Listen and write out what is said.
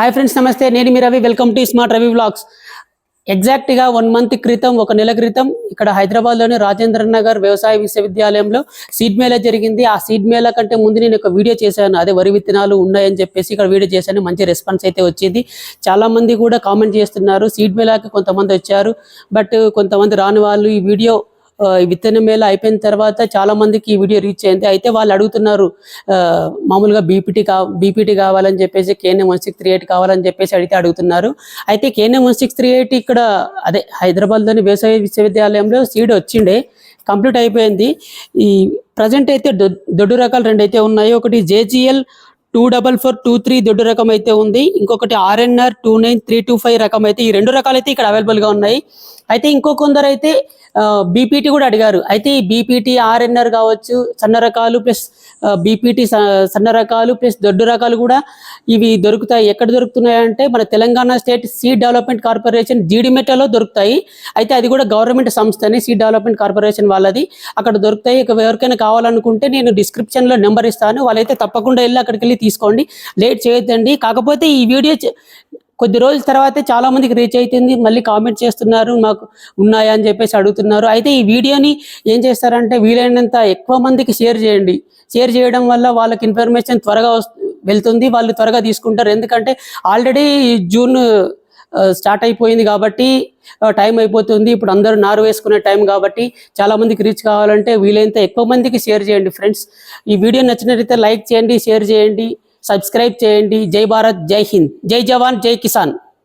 Hi friends నమస్తే. నేను మీ Ravi. Welcome to smart Ravi vlogs ఎగ్జాక్ట్గా వన్ మంత్ క్రితం ఒక నెల క్రితం ఇక్కడ హైదరాబాద్లోని రాజేంద్ర నగర్ వ్యవసాయ విశ్వవిద్యాలయంలో సీడ్ మేళా జరిగింది. ఆ సీడ్ మేళా కంటే ముందు నేను ఒక వీడియో చేశాను. అదే వరి విత్తనాలు ఉన్నాయని చెప్పేసి ఇక్కడ వీడియో చేశాను. మంచి రెస్పాన్స్ అయితే వచ్చింది. చాలా మంది కూడా కామెంట్ చేస్తున్నారు. సీడ్ మేళాకి కొంతమంది వచ్చారు. బట్ కొంతమంది రాని వాళ్ళు ఈ వీడియో విత్తన మేళ అయిపోయిన తర్వాత చాలా మందికి ఈ వీడియో రీచ్ అయింది. అయితే వాళ్ళు అడుగుతున్నారు మామూలుగా బీపీటీ కా బీపీటీ కావాలని చెప్పేసి KNM one six three eight కావాలని చెప్పేసి అడిగితే అడుగుతున్నారు. అయితే KNM one six three eight ఇక్కడ అదే హైదరాబాద్లోని వ్యవసాయ విశ్వవిద్యాలయంలో సీడ్ వచ్చిండే కంప్లీట్ అయిపోయింది. ఈ ప్రజెంట్ అయితే దొడ్డు రకాలు రెండు అయితే ఉన్నాయి. ఒకటి JGL two double four two three దొడ్డు రకం అయితే ఉంది. ఇంకొకటి RNR two nine three two five రకం అయితే ఈ రెండు రకాలు అయితే ఇక్కడ అవైలబుల్గా ఉన్నాయి. అయితే ఇంకో కొందరు అయితే బీపీటీ కూడా అడిగారు. అయితే ఈ బీపీటీ ఆర్ఎన్ఆర్ కావచ్చు సన్న రకాలు ప్లస్ బీపీటీ సన్న రకాలు ప్లస్ దొడ్డు రకాలు కూడా ఇవి దొరుకుతాయి. ఎక్కడ దొరుకుతున్నాయి అంటే మన Telangana state seed development corporation జీడిమెట్టలో దొరుకుతాయి. అయితే అది కూడా గవర్నమెంట్ సంస్థనే సీడ్ డెవలప్మెంట్ కార్పొరేషన్ వాళ్ళది. అక్కడ దొరుకుతాయి. ఇక ఎవరికైనా కావాలనుకుంటే నేను డిస్క్రిప్షన్లో నెంబర్ ఇస్తాను. వాళ్ళైతే తప్పకుండా వెళ్ళి అక్కడికి వెళ్ళి తీసుకోండి. లేట్ చేయొద్దండి. కాకపోతే ఈ వీడియో కొద్ది రోజుల తర్వాత చాలా మందికి రీచ్ అవుతుంది మళ్ళీ కామెంట్ చేస్తున్నారు మాకు ఉన్నాయా అని చెప్పేసి అడుగుతున్నారు. అయితే ఈ వీడియోని ఏం చేస్తారంటే వీలైనంత ఎక్కువ మందికి షేర్ చేయండి. షేర్ చేయడం వల్ల వాళ్ళకి ఇన్ఫర్మేషన్ త్వరగా వెళ్తుంది. వాళ్ళు త్వరగా తీసుకుంటారు. ఎందుకంటే ఆల్రెడీ జూన్ స్టార్ట్ అయిపోయింది కాబట్టి టైం అయిపోతుంది. ఇప్పుడు అందరూ నారు వేసుకునే టైం కాబట్టి చాలా మందికి రీచ్ కావాలంటే వీలైనంత ఎక్కువ మందికి షేర్ చేయండి. ఫ్రెండ్స్ ఈ వీడియో నచ్చినట్లయితే లైక్ చేయండి షేర్ చేయండి. సబ్స్క్రైబ్ చేయండి జై భారత్ జై హింద్ జై జవాన్ జై కిసాన్